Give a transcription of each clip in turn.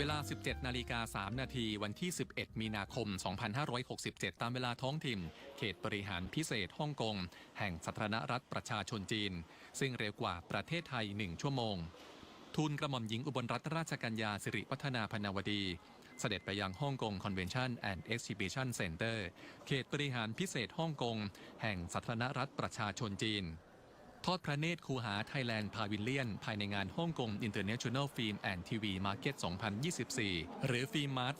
เวลา 17 นาฬิกา 3 นาที วันที่ 11 มีนาคม 2567 ตามเวลาท้องถิ่น เขตบริหารพิเศษฮ่องกง แห่งสาธารณรัฐประชาชนจีน ซึ่งเร็วกว่าประเทศไทย 1 ชั่วโมง ทูลกระหม่อมหญิงอุบลรัตนราชกัญญาสิริพัฒนาพนาวดี เสด็จไปยังฮ่องกงคอนเวนชั่นแอนด์เอ็กซิบิชันเซ็นเตอร์ เขตบริหารพิเศษฮ่องกง แห่งสาธารณรัฐประชาชนจีน ทอดพระเนตรคูหาไทยแลนด์พาวิลเลียน ภายในงานฮ่องกง International Film and TV Market 2024 หรือฟิล์มมาร์ท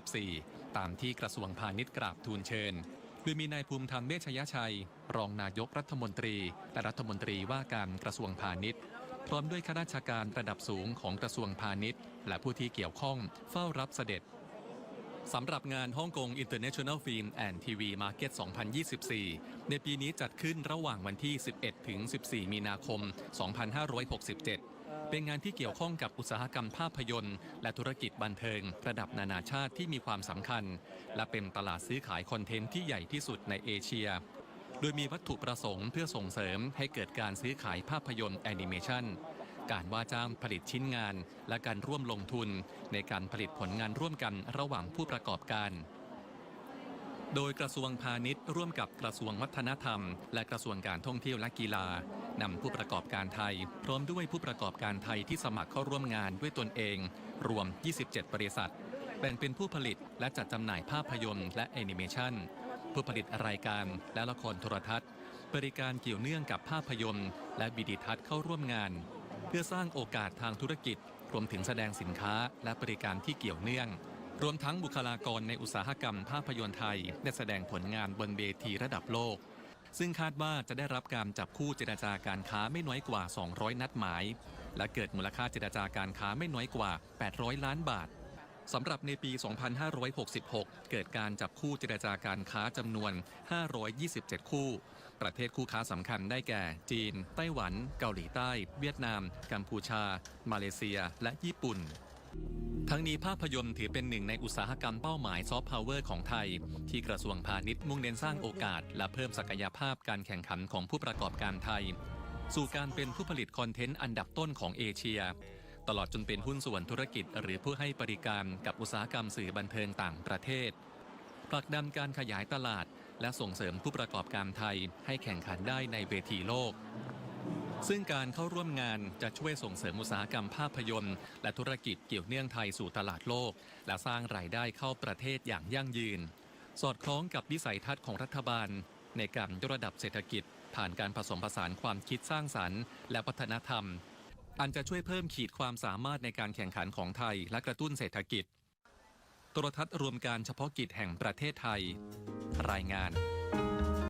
2024 ตามที่กระทรวงพาณิชย์กราบทูลเชิญโดยมีนายภูมิธรรมเวชยชัย รองนายกรัฐมนตรี และรัฐมนตรีว่าการกระทรวงพาณิชย์ พร้อมด้วยข้าราชการระดับสูงของกระทรวงพาณิชย์ และผู้ที่เกี่ยวข้องเฝ้ารับเสด็จ สำหรับงานฮ่องกง International Film and TV Market 2024 ในปีนี้จัดขึ้นระหว่างวันที่ 11 ถึง 14 มีนาคม 2567 เป็นงานที่เกี่ยวข้องกับอุตสาหกรรมภาพยนตร์ และธุรกิจบันเทิง ระดับนานาชาติที่มีความสำคัญ และเป็นตลาดซื้อขายคอนเทนต์ที่ใหญ่ที่สุดในเอเชีย โดยมีวัตถุประสงค์เพื่อส่งเสริมให้เกิดการซื้อขายภาพยนตร์แอนิเมชัน การว่าจ้างผลิตชิ้นงาน และการร่วมลงทุน ในการผลิตผลงานร่วมกันระหว่างผู้ประกอบการ โดยกระทรวงพาณิชย์ ร่วมกับกระทรวงวัฒนธรรม และกระทรวงการท่องเที่ยวและกีฬานำผู้ประกอบการไทย พร้อมด้วยผู้ประกอบการไทยที่สมัครเข้าร่วมงานด้วยตนเอง รวม 27 บริษัทแบ่งเป็นผู้ผลิตและจัดจำหน่ายภาพยนตร์และแอนิเมชันผู้ผลิตรายการและละครโทรทัศน์ บริการเกี่ยวเนื่องกับภาพยนตร์ และวิดีทัศน์เข้าร่วมงาน เพื่อสร้างโอกาสทางธุรกิจ รวมถึงแสดงสินค้าและบริการที่เกี่ยวเนื่อง รวมทั้งบุคลากรในอุตสาหกรรมภาพยนตร์ไทย ได้แสดงผลงานบนเวทีระดับโลก ซึ่งคาดว่าจะได้รับการจับคู่เจรจาการค้าไม่น้อยกว่า 200 นัดหมาย และเกิดมูลค่าเจรจาการค้าไม่น้อยกว่า 800 ล้านบาทสำหรับในปี 2566 เกิดการจับคู่เจรจาการค้าจำนวน 527 คู่ ประเทศคู่ค้าสำคัญได้แก่ จีน ไต้หวัน เกาหลีใต้ เวียดนาม กัมพูชา มาเลเซีย และญี่ปุ่นทั้งนี้ภาพยนตร์ถือเป็นหนึ่งในอุตสาหกรรมเป้าหมายซอฟต์พาวเวอร์ของไทย ที่กระทรวงพาณิชย์มุ่งเน้นสร้างโอกาส และเพิ่มศักยภาพการแข่งขันของผู้ประกอบการไทย สู่การเป็นผู้ผลิตคอนเทนต์อันดับต้นของเอเชีย ตลอดจนเป็นหุ้นส่วนธุรกิจ หรือผู้ให้บริการกับอุตสาหกรรมสื่อบันเทิงต่างประเทศผลักดันการขยายตลาด และส่งเสริมผู้ประกอบการไทยให้แข่งขันได้ในเวทีโลก ซึ่งการเข้าร่วมงานจะช่วยส่งเสริมอุตสาหกรรมภาพยนตร์ และธุรกิจเกี่ยวเนื่องไทยสู่ตลาดโลก และสร้างรายได้เข้าประเทศอย่างยั่งยืน สอดคล้องกับวิสัยทัศน์ของรัฐบาล ในการยกระดับเศรษฐกิจ ผ่านการผสมผสานความคิดสร้างสรรค์ และวัฒนธรรม อันจะช่วยเพิ่มขีดความสามารถในการแข่งขันของไทย และกระตุ้นเศรษฐกิจโทรทัศน์รวมการเฉพาะกิจแห่งประเทศไทย รายงาน